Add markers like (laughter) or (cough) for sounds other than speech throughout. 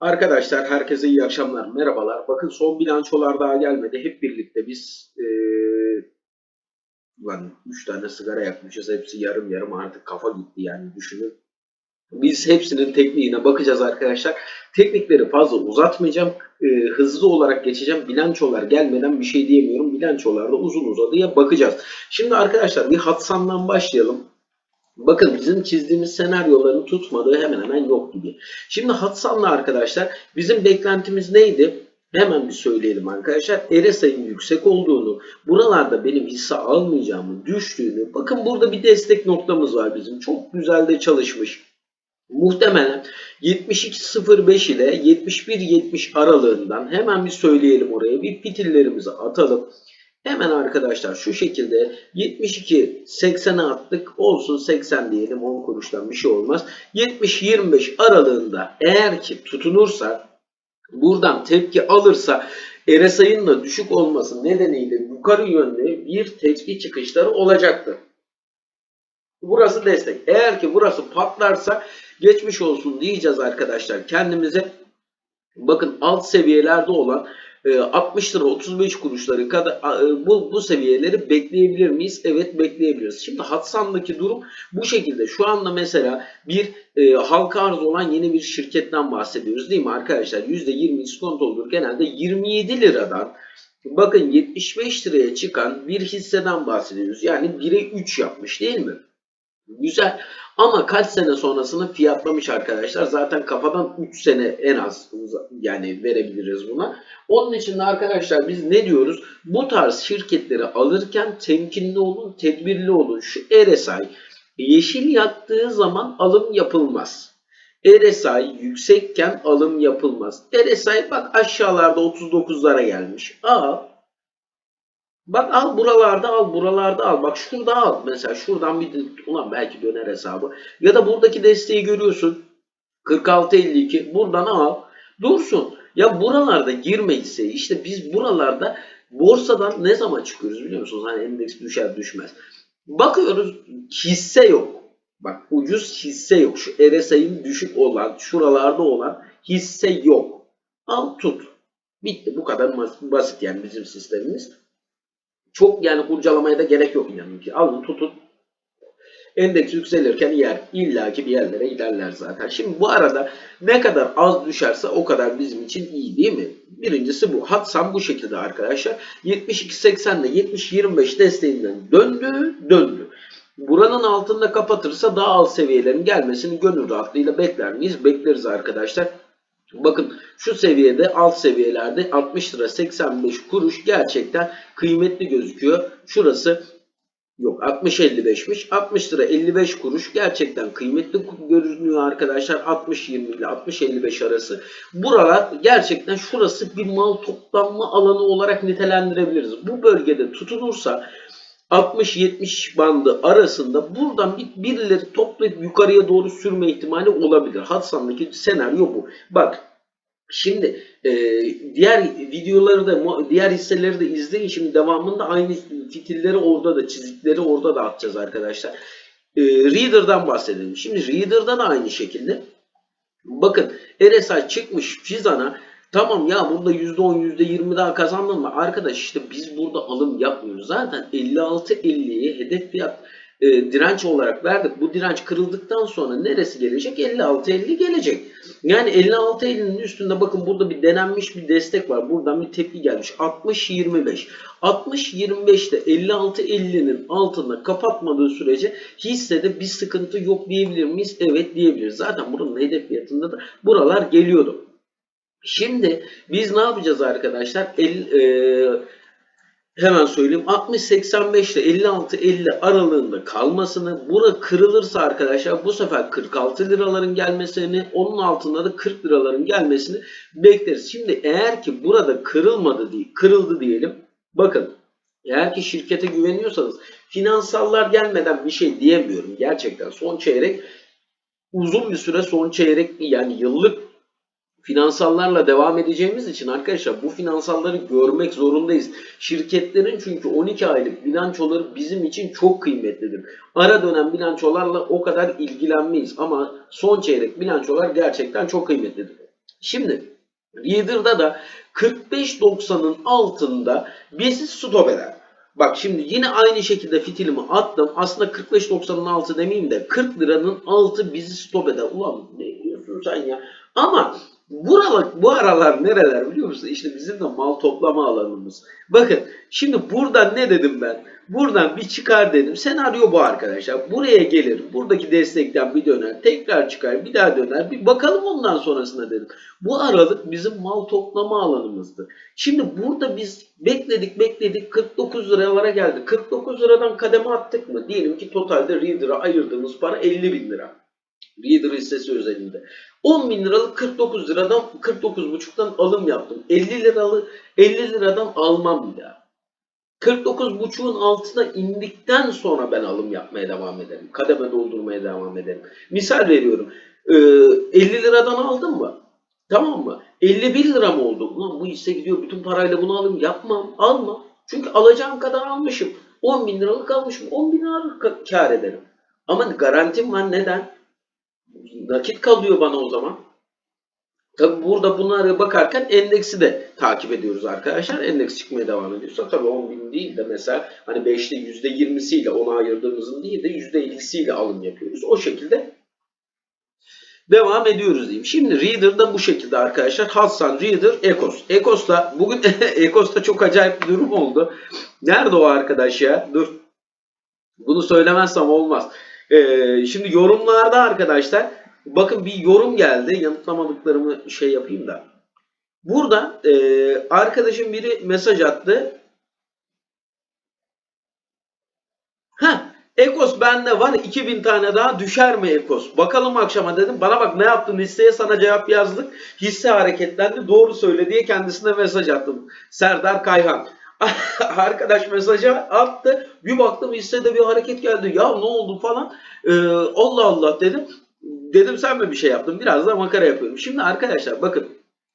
Arkadaşlar herkese iyi akşamlar, merhabalar. Bakın son bilançolar daha gelmedi. Hep birlikte biz eee lan 3 tane sigara yakmışız. Hepsi yarım yarım artık kafa gitti yani düşünün. Biz hepsinin tekniğine bakacağız arkadaşlar. Teknikleri fazla uzatmayacağım. Eee, hızlı olarak geçeceğim. Bilançolar gelmeden bir şey diyemiyorum. Bilançolarda uzun uzadıya bakacağız. Şimdi arkadaşlar bir Hatsan'dan başlayalım. Bakın bizim çizdiğimiz senaryoların tutmadığı hemen hemen yok gibi. Şimdi Hatsan'la arkadaşlar bizim beklentimiz neydi? Hemen bir söyleyelim arkadaşlar. RSI'nin yüksek olduğunu, buralarda benim hisse almayacağımı, düştüğünü. Bakın burada bir destek noktamız var bizim. Çok güzel de çalışmış. Muhtemelen 72.05 ile 71.70 aralığından hemen bir söyleyelim oraya. Bir fitillerimizi atalım. Hemen arkadaşlar şu şekilde 72.80'e attık. Olsun 80 diyelim 10 kuruştan bir şey olmaz. 70-25 aralığında eğer ki tutunursa buradan tepki alırsa RSI'nin da düşük olması nedeniyle yukarı yönlü bir tepki çıkışları olacaktır. Burası destek. Eğer ki burası patlarsa geçmiş olsun diyeceğiz arkadaşlar kendimize. Bakın alt seviyelerde olan 60 lira 35 kuruşları kadar e, bu, bu seviyeleri bekleyebilir miyiz? Evet bekleyebiliriz. Şimdi Hatsan'daki durum bu şekilde. Şu anda mesela bir e, halka arz olan yeni bir şirketten bahsediyoruz değil mi arkadaşlar? %20 iskontodur. Genelde 27 liradan bakın 75 liraya çıkan bir hisseden bahsediyoruz. Yani 1'e 3 yapmış değil mi? Güzel. Ama kaç sene sonrasını fiyatlamış arkadaşlar. Zaten kafadan 3 sene en az yani verebiliriz buna. Onun için de arkadaşlar biz ne diyoruz? Bu tarz şirketleri alırken temkinli olun, tedbirli olun. Şu RSI yeşil yaktığı zaman alım yapılmaz. RSI yüksekken alım yapılmaz. RSI bak aşağılarda 39'lara gelmiş. Aa Bak al buralarda al buralarda al. Bak şurada al. Mesela şuradan bir ulan belki döner hesabı. Ya da buradaki desteği görüyorsun. 46.52 buradan al. Dursun. Ya buralarda girmeyse işte biz buralarda borsadan ne zaman çıkıyoruz biliyor musunuz? Hani endeks düşer düşmez. Bakıyoruz hisse yok. Bak ucuz hisse yok. Şu RSI'nin düşük olan şuralarda olan hisse yok. Al tut. Bitti. Bu kadar basit yani bizim sistemimiz. Çok yani kurcalamaya da gerek yok inanın ki. Alın tutun. Endeks yükselirken yer illaki bir yerlere giderler zaten. Şimdi bu arada ne kadar az düşerse o kadar bizim için iyi değil mi? Birincisi bu. Hatsam bu şekilde arkadaşlar. 72.80 ile 70.25 desteğinden döndü, döndü. Buranın altında kapatırsa daha alt seviyelerin gelmesini gönül rahatlığıyla bekler miyiz? Bekleriz arkadaşlar. Bakın şu seviyede alt seviyelerde 60 lira 85 kuruş gerçekten kıymetli gözüküyor. Şurası yok 60-55'miş. 60 lira 55 kuruş gerçekten kıymetli görünüyor arkadaşlar. 60-20 ile 60-55 arası. Buralar gerçekten şurası bir mal toplanma alanı olarak nitelendirebiliriz. Bu bölgede tutunursa 60-70 bandı arasında buradan bir, birileri toplayıp yukarıya doğru sürme ihtimali olabilir. Hatsan'daki senaryo bu. Bak şimdi e, diğer videoları da diğer hisseleri de izleyin. Şimdi devamında aynı fitilleri orada da çizikleri orada da atacağız arkadaşlar. E, Reader'dan bahsedelim. Şimdi Reader'da da aynı şekilde. Bakın RSI çıkmış Fizan'a Tamam ya burada %10 %20 daha kazandın mı? Arkadaş işte biz burada alım yapmıyoruz. Zaten 56-50'yi hedef fiyat e, direnç olarak verdik. Bu direnç kırıldıktan sonra neresi gelecek? 56-50 gelecek. Yani 56-50'nin üstünde bakın burada bir denenmiş bir destek var. Buradan bir tepki gelmiş. 60-25. 60-25'te 56-50'nin altında kapatmadığı sürece hissede bir sıkıntı yok diyebilir miyiz? Evet diyebiliriz. Zaten buranın hedef fiyatında da buralar geliyordu. Şimdi biz ne yapacağız arkadaşlar? El, e, hemen söyleyeyim. 60-85 ile 56-50 aralığında kalmasını, bura kırılırsa arkadaşlar bu sefer 46 liraların gelmesini, onun altında da 40 liraların gelmesini bekleriz. Şimdi eğer ki burada kırılmadı diye, kırıldı diyelim. Bakın eğer ki şirkete güveniyorsanız finansallar gelmeden bir şey diyemiyorum. Gerçekten son çeyrek uzun bir süre son çeyrek yani yıllık finansallarla devam edeceğimiz için arkadaşlar bu finansalları görmek zorundayız. Şirketlerin çünkü 12 aylık bilançoları bizim için çok kıymetlidir. Ara dönem bilançolarla o kadar ilgilenmeyiz ama son çeyrek bilançolar gerçekten çok kıymetlidir. Şimdi Reader'da da 45.90'ın altında bizi stop eder. Bak şimdi yine aynı şekilde fitilimi attım. Aslında 45.90'ın altı demeyeyim de 40 liranın altı bizi stop eder. Ulan ne diyorsun sen ya? Ama buralar, bu aralar nereler biliyor musun? İşte bizim de mal toplama alanımız. Bakın şimdi buradan ne dedim ben? Buradan bir çıkar dedim. Senaryo bu arkadaşlar. Buraya gelir. Buradaki destekten bir döner. Tekrar çıkar. Bir daha döner. Bir bakalım ondan sonrasına dedim. Bu aralık bizim mal toplama alanımızdı. Şimdi burada biz bekledik bekledik 49 liralara geldi. 49 liradan kademe attık mı? Diyelim ki totalde Reader'a ayırdığımız para 50 bin lira. Reader hissesi özelinde. 10 bin liralık 49 liradan 49,5'tan alım yaptım. 50 liralı 50 liradan almam bir daha. 49,5'un altına indikten sonra ben alım yapmaya devam ederim. Kademe doldurmaya devam ederim. Misal veriyorum. Ee, 50 liradan aldın mı? Tamam mı? 51 lira mı oldu? Ulan bu hisse gidiyor bütün parayla bunu alayım. Yapmam. Alma. Çünkü alacağım kadar almışım. 10 bin liralık almışım. 10 bin liralık ka- kar ederim. Ama garantim var. Neden? Nakit kalıyor bana o zaman. Tabi burada bunlara bakarken endeksi de takip ediyoruz arkadaşlar. Endeks çıkmaya devam ediyorsa tabi 10 bin değil de mesela hani 5'te %20'siyle ona ayırdığımızın değil de %50'siyle alım yapıyoruz. O şekilde devam ediyoruz diyeyim. Şimdi Reader'da bu şekilde arkadaşlar. Hassan, Reader, Ecos. Ecos'ta bugün (laughs) Ecos'ta çok acayip bir durum oldu. Nerede o arkadaş ya? Dur. Bunu söylemezsem olmaz. Ee, şimdi yorumlarda arkadaşlar bakın bir yorum geldi. Yanıtlamadıklarımı şey yapayım da. Burada e, arkadaşım biri mesaj attı. Ha, Ekos bende var 2000 tane daha düşer mi Ekos? Bakalım akşama dedim. Bana bak ne yaptın hisseye sana cevap yazdık. Hisse hareketlendi doğru söyle diye kendisine mesaj attım. Serdar Kayhan. (laughs) Arkadaş mesajı attı. Bir baktım hissede bir hareket geldi. Ya ne oldu falan. Ee, Allah Allah dedim. Dedim sen mi bir şey yaptın? Biraz da makara yapıyorum. Şimdi arkadaşlar bakın.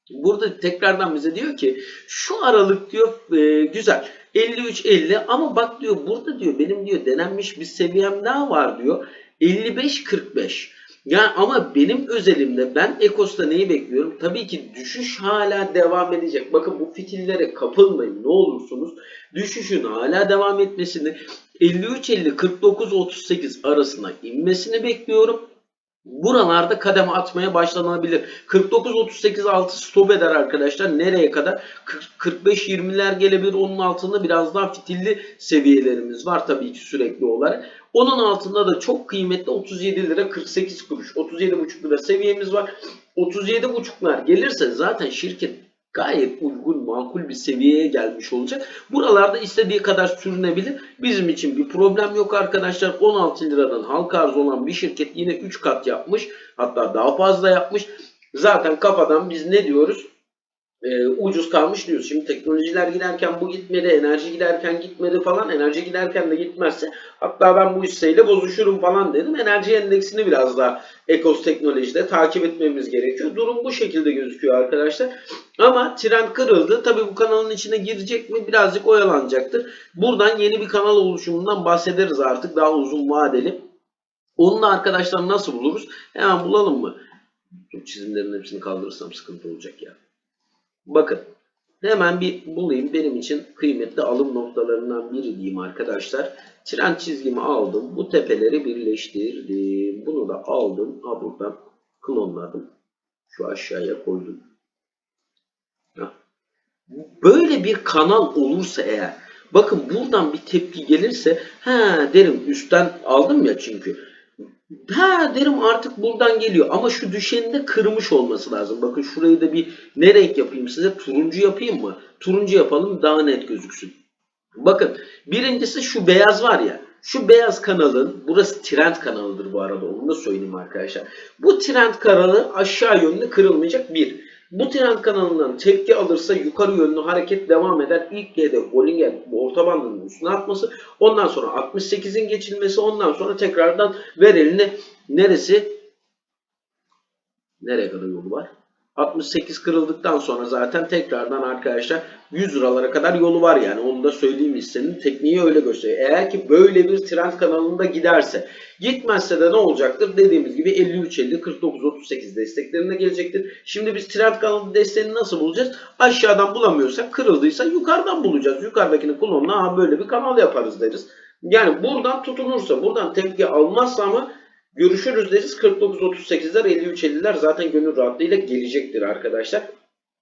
Burada tekrardan bize diyor ki şu aralık diyor e, güzel 53-50 ama bak diyor burada diyor benim diyor denenmiş bir seviyem daha var diyor 55-45 ya ama benim özelimde ben Ekos'ta neyi bekliyorum? Tabii ki düşüş hala devam edecek. Bakın bu fitillere kapılmayın ne olursunuz. Düşüşün hala devam etmesini 53-50-49-38 arasına inmesini bekliyorum. Buralarda kademe atmaya başlanabilir. 49-38 altı stop eder arkadaşlar. Nereye kadar? 45-20'ler gelebilir. Onun altında biraz daha fitilli seviyelerimiz var tabii ki sürekli olarak. Onun altında da çok kıymetli 37 lira 48 kuruş. 37,5 lira seviyemiz var. 37,5'lar gelirse zaten şirket gayet uygun, makul bir seviyeye gelmiş olacak. Buralarda istediği kadar sürünebilir. Bizim için bir problem yok arkadaşlar. 16 liradan halka arz olan bir şirket yine 3 kat yapmış. Hatta daha fazla yapmış. Zaten kafadan biz ne diyoruz? Ee, ucuz kalmış diyoruz. Şimdi teknolojiler giderken bu gitmedi, enerji giderken gitmedi falan. Enerji giderken de gitmezse hatta ben bu hisseyle bozuşurum falan dedim. Enerji endeksini biraz daha Ekos Teknoloji'de takip etmemiz gerekiyor. Durum bu şekilde gözüküyor arkadaşlar. Ama trend kırıldı. Tabi bu kanalın içine girecek mi? Birazcık oyalanacaktır. Buradan yeni bir kanal oluşumundan bahsederiz artık daha uzun vadeli. Onun da arkadaşlar nasıl buluruz? Hemen bulalım mı? Çizimlerin hepsini kaldırırsam sıkıntı olacak ya. Bakın hemen bir bulayım. Benim için kıymetli alım noktalarından biri diyeyim arkadaşlar. Trend çizgimi aldım. Bu tepeleri birleştirdim. Bunu da aldım. Ha buradan klonladım. Şu aşağıya koydum. Heh. Böyle bir kanal olursa eğer bakın buradan bir tepki gelirse ha derim üstten aldım ya çünkü Ha derim artık buradan geliyor ama şu düşeni de kırmış olması lazım. Bakın şurayı da bir ne renk yapayım size? Turuncu yapayım mı? Turuncu yapalım daha net gözüksün. Bakın birincisi şu beyaz var ya. Şu beyaz kanalın, burası trend kanalıdır bu arada onu da söyleyeyim arkadaşlar. Bu trend kanalı aşağı yönlü kırılmayacak bir. Bu trend kanalından tepki alırsa yukarı yönlü hareket devam eder. İlk hedef Bollinger orta bandının üstüne atması. Ondan sonra 68'in geçilmesi. Ondan sonra tekrardan ver elini neresi? Nereye kadar yolu var? 68 kırıldıktan sonra zaten tekrardan arkadaşlar 100 liralara kadar yolu var yani. Onu da söyleyeyim hissenin tekniği öyle gösteriyor. Eğer ki böyle bir trend kanalında giderse gitmezse de ne olacaktır? Dediğimiz gibi 53 50 49 38 desteklerine gelecektir. Şimdi biz trend kanalı desteğini nasıl bulacağız? Aşağıdan bulamıyorsak kırıldıysa yukarıdan bulacağız. Yukarıdakini kullanla "Aa, böyle bir kanal yaparız deriz. Yani buradan tutunursa, buradan tepki almazsa ama görüşürüz deriz. 49-38'ler, 53-50'ler zaten gönül rahatlığıyla gelecektir arkadaşlar.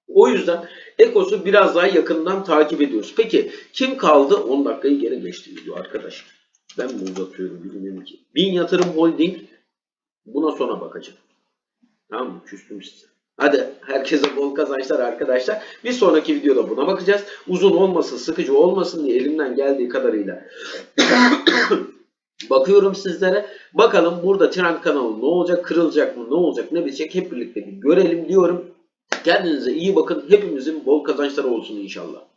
O yüzden Ekos'u biraz daha yakından takip ediyoruz. Peki kim kaldı? 10 dakikayı geri geçti video arkadaş. Ben mi uzatıyorum bilmiyorum ki. Bin Yatırım Holding buna sonra bakacağım. Tamam mı? Küstüm size. Hadi herkese bol kazançlar arkadaşlar. Bir sonraki videoda buna bakacağız. Uzun olmasın, sıkıcı olmasın diye elimden geldiği kadarıyla (coughs) bakıyorum sizlere. Bakalım burada trend kanalı ne olacak, kırılacak mı, ne olacak, ne bitecek hep birlikte bir görelim diyorum. Kendinize iyi bakın. Hepimizin bol kazançları olsun inşallah.